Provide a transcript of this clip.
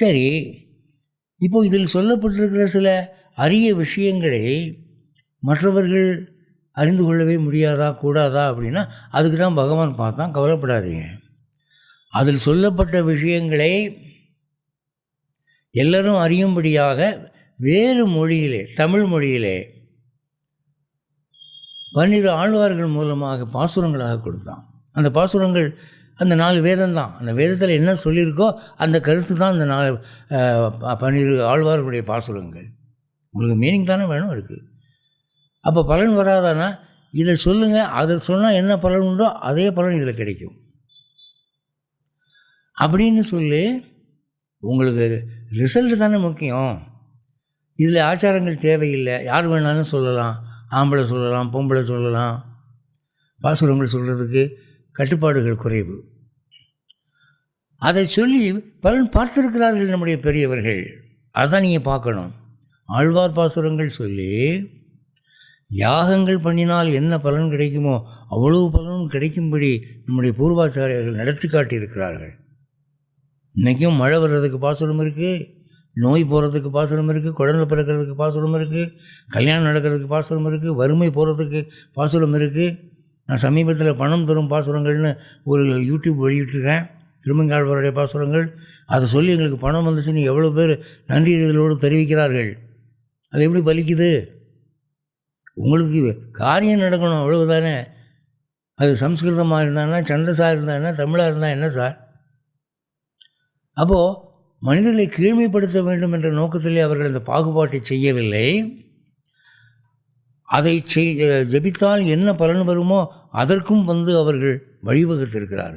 சரி இப்போ இதில் சொல்லப்பட்டிருக்கிற சில அரிய விஷயங்களை மற்றவர்கள் அறிந்து கொள்ளவே முடியாதா கூடாதா அப்படின்னா அதுக்கு தான் பகவான் பார்த்தான் கவலைப்படாதீங்க. அதில் சொல்லப்பட்ட விஷயங்களை எல்லாரும் அறியும்படியாக வேறு மொழியிலே தமிழ் மொழியிலே பன்னிரு ஆழ்வார்கள் மூலமாக பாசுரங்களாக கொடுத்தான். அந்த பாசுரங்கள் அந்த நாலு வேதம் தான் அந்த வேதத்தில் என்ன சொல்லியிருக்கோ அந்த கருத்து தான் அந்த நாலு பன்னிரு ஆழ்வார்களுடைய பாசுரங்கள். உங்களுக்கு மீனிங் தானே வேணும் இருக்குது அப்போ பலன் வராதானா? இதை சொல்லுங்கள் அதை சொன்னால் என்ன பலன் உண்டோ அதே பலன் இதில் கிடைக்கும். அப்படின்னு சொல்லி உங்களுக்கு ரிசல்ட் தானே முக்கியம். இதில் ஆச்சாரங்கள் தேவையில்லை. யார் வேணாலும் சொல்லலாம். ஆம்பளை சொல்லலாம் பொம்பளை சொல்லலாம். பாசுரங்கள் சொல்கிறதுக்கு கட்டுப்பாடுகள் குறைவு. அதை சொல்லி பலன் பார்த்திருக்கிறார்கள் நம்முடைய பெரியவர்கள். அதான் நீங்கள் பார்க்கணும். ஆழ்வார் பாசுரங்கள் சொல்லி யாகங்கள் பண்ணினால் என்ன பலன் கிடைக்குமோ அவ்வளவு பலனும் கிடைக்கும்படி நம்முடைய பூர்வாச்சாரியர்கள் நடத்தி காட்டியிருக்கிறார்கள். இன்றைக்கும் மழை வர்றதுக்கு பாசுரம் இருக்குது நோய் போகிறதுக்கு பாசுரம் இருக்குது குழந்தை பிறக்கிறதுக்கு பாசுரம் இருக்குது கல்யாணம் நடக்கிறதுக்கு பாசுரம் இருக்குது வறுமை போகிறதுக்கு பாசுரம் இருக்குது நான் சமீபத்தில் பணம் தரும் பாசுரங்கள்னு ஒரு யூடியூப் வெளியிட்டிருக்கேன். திருமங்காழ்வாருடைய பாசுரங்கள். அதை சொல்லி எங்களுக்கு பணம் வந்துச்சுன்னு எவ்வளோ பேர் நன்றி இதழோடு தெரிவிக்கிறார்கள். அது எப்படி பலிக்குது? உங்களுக்கு காரியம் நடக்கணும் அவ்வளவுதானே? அது சம்ஸ்கிருதமாக இருந்தானா சந்தசாக இருந்தானா தமிழாக இருந்தால் என்ன சார்? அப்போது மனிதர்களை கீழ்மைப்படுத்த வேண்டும் என்ற நோக்கத்திலே அவர்கள் அந்த பாகுபாட்டை செய்யவில்லை. அதை செய் ஜபித்தால் என்ன பலன் வருமோ அதற்கும் வந்து அவர்கள் வழிவகுத்திருக்கிறார்கள்.